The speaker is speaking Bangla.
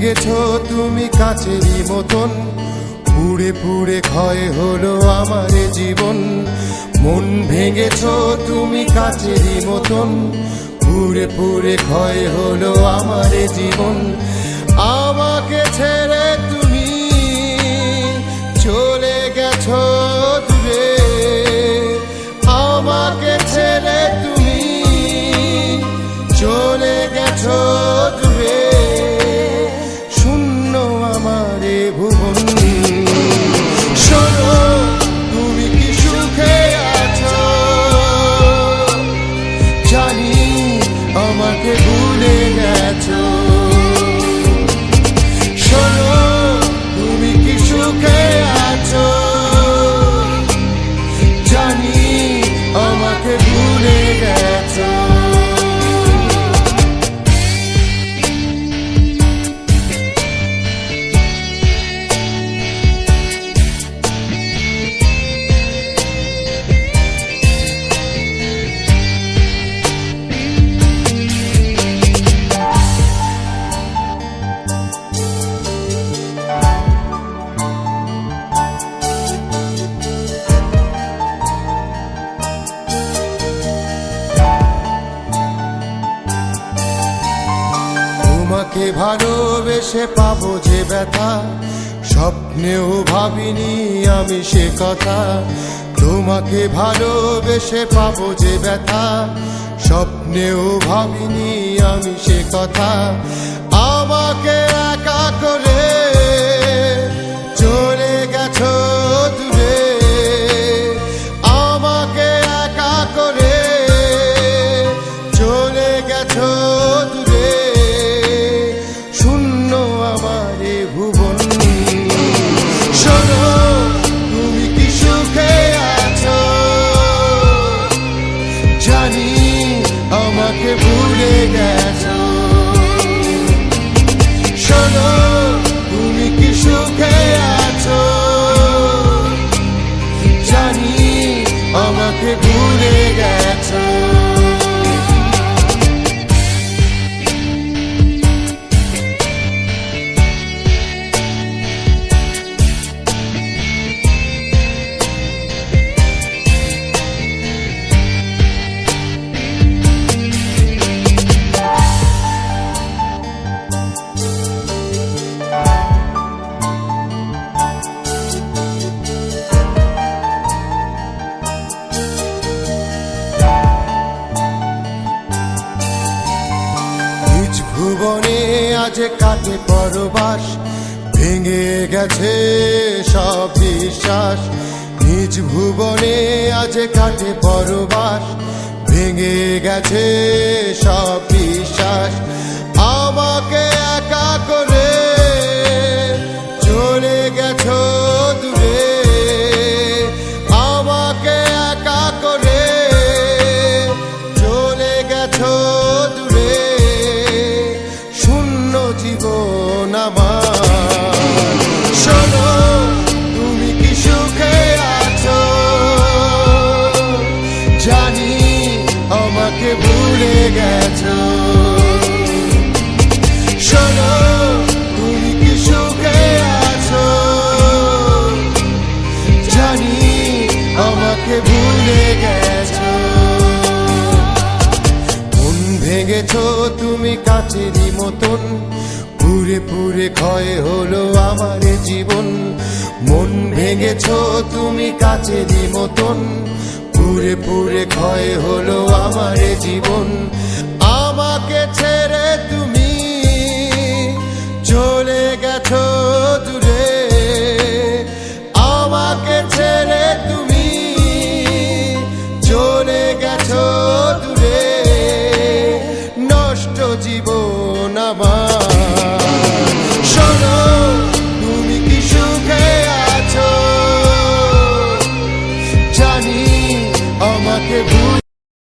ভেঙেছ তুমি কাচেরই মতন। পুড়ে পুড়ে ক্ষয় হলো আমার জীবন। মন ভেঙেছ তুমি কাছেরই মতন। পুড়ে পুড়ে ক্ষয় হলো আমার জীবন। আমাকে ছেড়ে ভালোবেসে পাবো যে ব্যথা। স্বপ্নেও ভাবিনি আমি সে কথা। তোমাকে ভালোবেসে পাবো যে ব্যথা। স্বপ্নেও ভাবিনি আমি সে কথা। আমাকে একা করে ভুবনে আজ কাটে পরবাস, ভেঙে গেছে সব বিশ্বাস নিজ ভুবনে আজ কাটে পরবাস, ভেঙে গেছে সব বিশ্বাস আমাকে একা করে ভেঙেছ তুমি কাছেরই মতন। পুরে পুরে ক্ষয় হলো আমার জীবন। মন ভেঙেছ তুমি কাছেরই মতন। পুরে পুরে ক্ষয় হলো আমার জীবন। আমাকে ছেড়ে